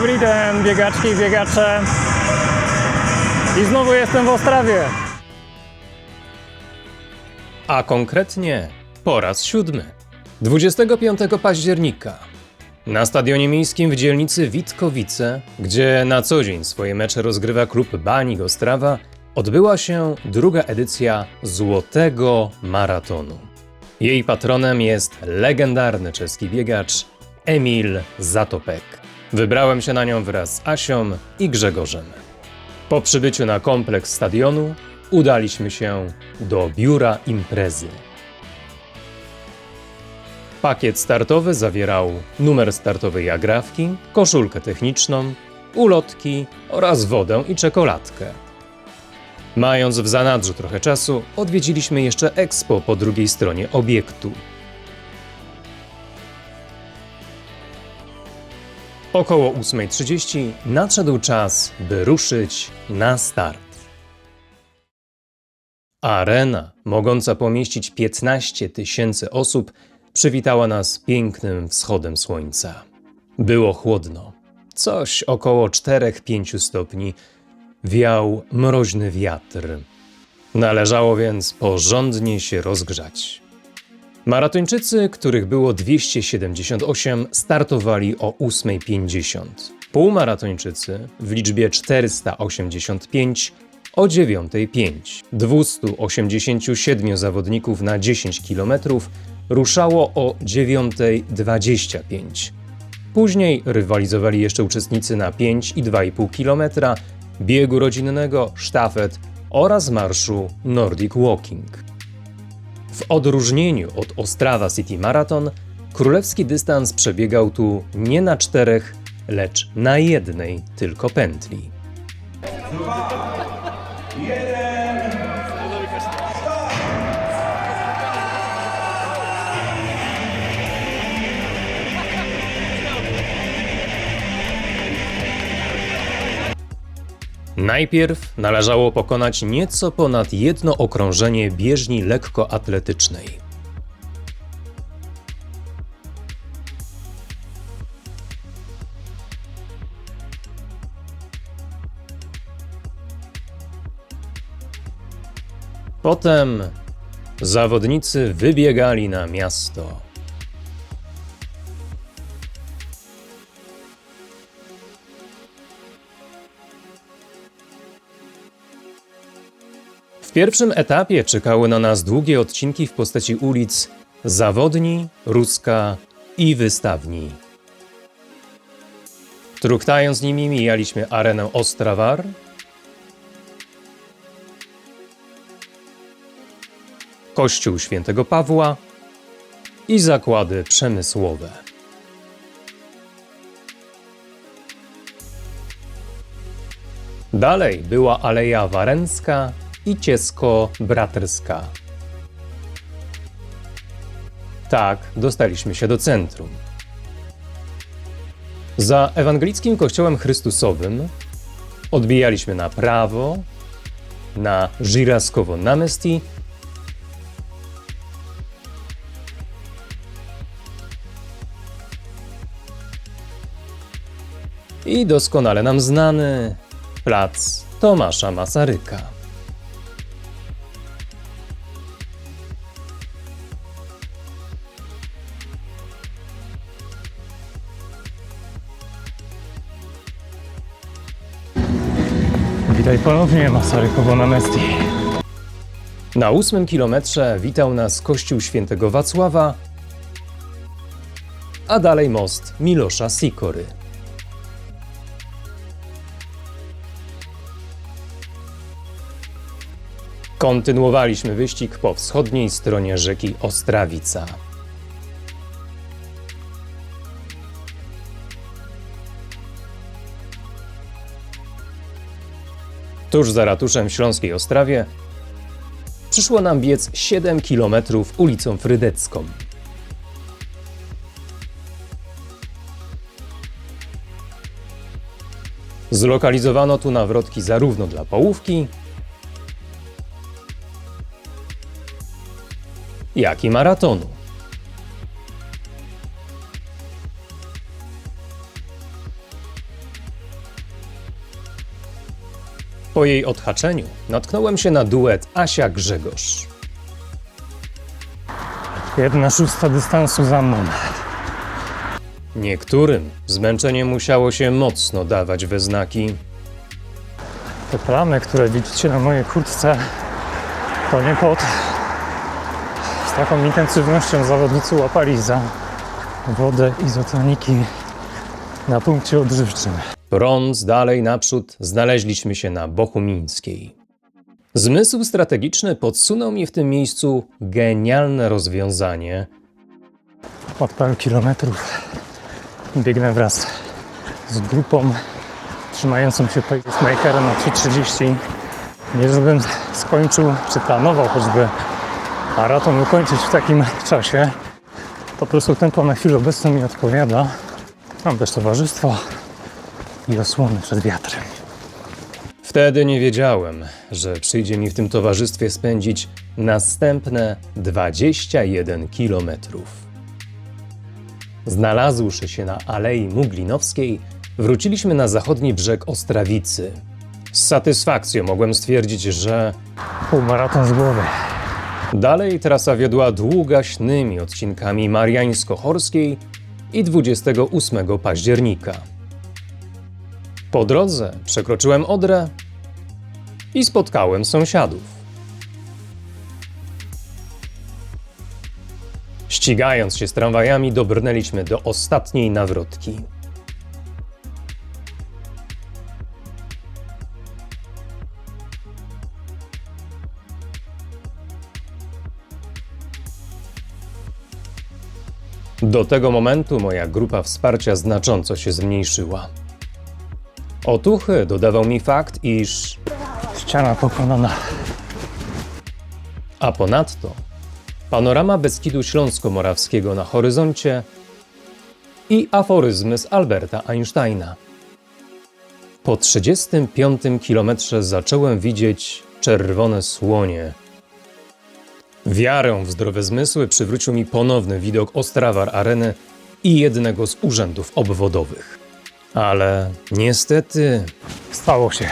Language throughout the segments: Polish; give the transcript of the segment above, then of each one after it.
Dobry dzień, biegaczki biegacze. I znowu jestem w Ostrawie. A konkretnie po raz siódmy. 25 października na stadionie miejskim w dzielnicy Witkowice, gdzie na co dzień swoje mecze rozgrywa klub Banik Ostrawa, odbyła się druga edycja Złotego Maratonu. Jej patronem jest legendarny czeski biegacz Emil Zatopek. Wybrałem się na nią wraz z Asią i Grzegorzem. Po przybyciu na kompleks stadionu udaliśmy się do biura imprezy. Pakiet startowy zawierał numer startowej agrafki, koszulkę techniczną, ulotki oraz wodę i czekoladkę. Mając w zanadrzu trochę czasu, odwiedziliśmy jeszcze Expo po drugiej stronie obiektu. Około 8.30 nadszedł czas, by ruszyć na start. Arena, mogąca pomieścić 15 tysięcy osób, przywitała nas pięknym wschodem słońca. Było chłodno, coś około 4-5 stopni, wiał mroźny wiatr. Należało więc porządnie się rozgrzać. Maratończycy, których było 278, startowali o 8.50. Półmaratończycy w liczbie 485 o 9.05. 287 zawodników na 10 km ruszało o 9.25. Później rywalizowali jeszcze uczestnicy na 5 i 2,5 km, biegu rodzinnego, sztafet oraz marszu Nordic Walking. W odróżnieniu od Ostrawa City Marathon, królewski dystans przebiegał tu nie na czterech, lecz na jednej tylko pętli. Najpierw należało pokonać nieco ponad jedno okrążenie bieżni lekkoatletycznej. Potem zawodnicy wybiegali na miasto. W pierwszym etapie czekały na nas długie odcinki w postaci ulic Zawodni, Ruska i Wystawni. Truchtając nimi mijaliśmy arenę Ostrawar, kościół świętego Pawła i zakłady przemysłowe. Dalej była Aleja Warencka i Ciesko-Braterska. Tak, dostaliśmy się do centrum. Za ewangelickim kościołem Chrystusowym odbijaliśmy na prawo, na Żiraskowo Namesti i doskonale nam znany plac Tomasza Masaryka. Witaj ponownie, Masarykowo na Mesti. Na ósmym kilometrze witał nas kościół świętego Wacława, a dalej most Milosza Sikory. Kontynuowaliśmy wyścig po wschodniej stronie rzeki Ostrawica. Tuż za ratuszem w Śląskiej Ostrawie przyszło nam biec 7 km ulicą Frydecką. Zlokalizowano tu nawrotki zarówno dla połówki, jak i maratonu. Po jej odhaczeniu natknąłem się na duet Asia Grzegorz. Jedna szósta dystansu za mną. Niektórym zmęczenie musiało się mocno dawać we znaki. Te plamy, które widzicie na mojej kurtce, to nie pot. Z taką intensywnością zawodnicy łapali za wodę izotoniki na punkcie odżywczym. Prąd dalej naprzód znaleźliśmy się na Bochumińskiej. Zmysł strategiczny podsunął mi w tym miejscu genialne rozwiązanie. Od paru kilometrów biegnę wraz z grupą trzymającą się pacemakera na 3.30. Nie żebym skończył, czy planował choćby maraton ukończyć w takim czasie. Po prostu tempo na chwilę obecną mi odpowiada. Mam też towarzystwo i osłony przed wiatrem. Wtedy nie wiedziałem, że przyjdzie mi w tym towarzystwie spędzić następne 21 kilometrów. Znalazłszy się na Alei Muglinowskiej, wróciliśmy na zachodni brzeg Ostrawicy. Z satysfakcją mogłem stwierdzić, że Półmaraton z głowy. dalej trasa wiodła długaśnymi odcinkami Mariańsko-Chorskiej i 28 października. Po drodze przekroczyłem Odrę i spotkałem sąsiadów. Ścigając się z tramwajami, dobrnęliśmy do ostatniej nawrotki. Do tego momentu moja grupa wsparcia znacząco się zmniejszyła. Otuchy dodawał mi fakt, iż Ściana pokonana. A ponadto panorama Beskidu Śląsko-Morawskiego na horyzoncie i aforyzmy z Alberta Einsteina. Po 35 kilometrze zacząłem widzieć czerwone słonie. Wiarę w zdrowe zmysły przywrócił mi ponowny widok Ostrawar Areny i jednego z urzędów obwodowych. Ale niestety Stało się.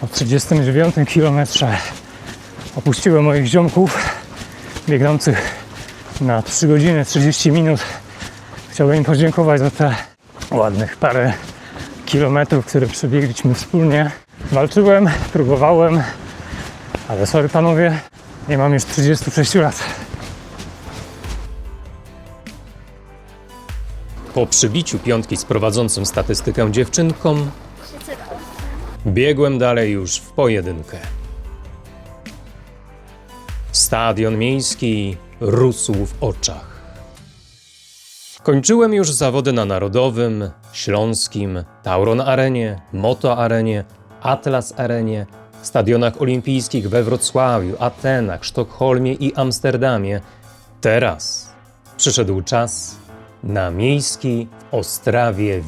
Po 39 kilometrze opuściłem moich ziomków biegnących na 3 godziny 30 minut. Chciałbym im podziękować za te ładnych parę kilometrów, które przebiegliśmy wspólnie. Walczyłem, próbowałem, ale sorry panowie, nie mam już 36 lat. Po przybiciu piątki z prowadzącym statystykę dziewczynką, biegłem dalej już w pojedynkę. Stadion miejski rósł w oczach. Kończyłem już zawody na Narodowym, Śląskim, Tauron Arenie, Moto Arenie, Atlas Arenie, stadionach olimpijskich we Wrocławiu, Atenach, Sztokholmie i Amsterdamie. Teraz przyszedł czas na miejski w Ostrawie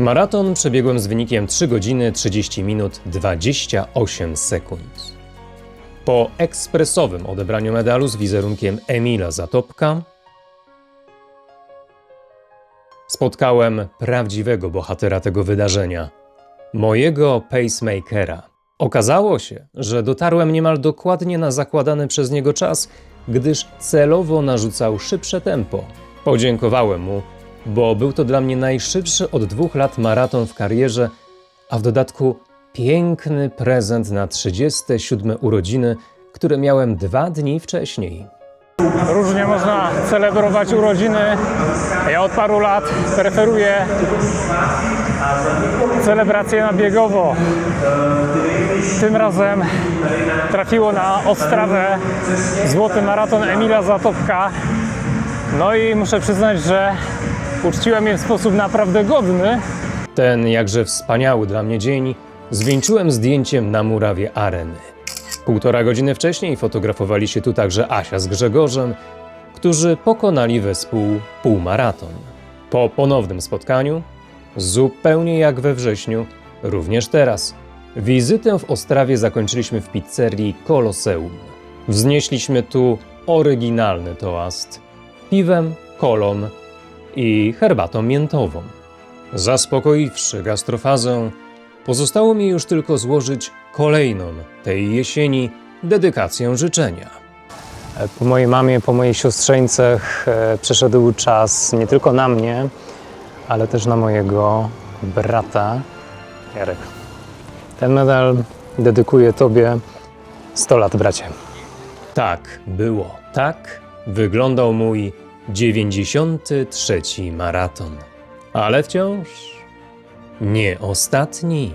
Maraton przebiegłem z wynikiem 3 godziny 30 minut 28 sekund. Po ekspresowym odebraniu medalu z wizerunkiem Emila Zatopka spotkałem prawdziwego bohatera tego wydarzenia mojego pacemakera. Okazało się, że dotarłem niemal dokładnie na zakładany przez niego czas, gdyż celowo narzucał szybsze tempo. Podziękowałem mu, bo był to dla mnie najszybszy od dwóch lat maraton w karierze, a w dodatku piękny prezent na 37 urodziny, które miałem dwa dni wcześniej. Różnie można celebrować urodziny. Ja od paru lat preferuję celebrację na biegowo. Tym razem trafiło na Ostrawę złoty maraton Emila Zatopka. No i muszę przyznać, że uczciłem je w sposób naprawdę godny. Ten jakże wspaniały dla mnie dzień zwieńczyłem zdjęciem na murawie areny. Półtora godziny wcześniej fotografowali się tu także Asia z Grzegorzem, którzy pokonali wespół półmaraton. Po ponownym spotkaniu, zupełnie jak we wrześniu, również teraz, wizytę w Ostrawie zakończyliśmy w pizzerii Koloseum. Wznieśliśmy tu oryginalny toast piwem, kolą i herbatą miętową. Zaspokoiwszy gastrofazę, pozostało mi już tylko złożyć kolejną tej jesieni dedykację życzenia. Po mojej mamie, po mojej siostrzeńcach e, przeszedł czas nie tylko na mnie, ale też na mojego brata Jarek. Ten medal dedykuję Tobie 100 lat, bracie. Tak było. Tak wyglądał mój 93 maraton. Ale wciąż nie ostatni.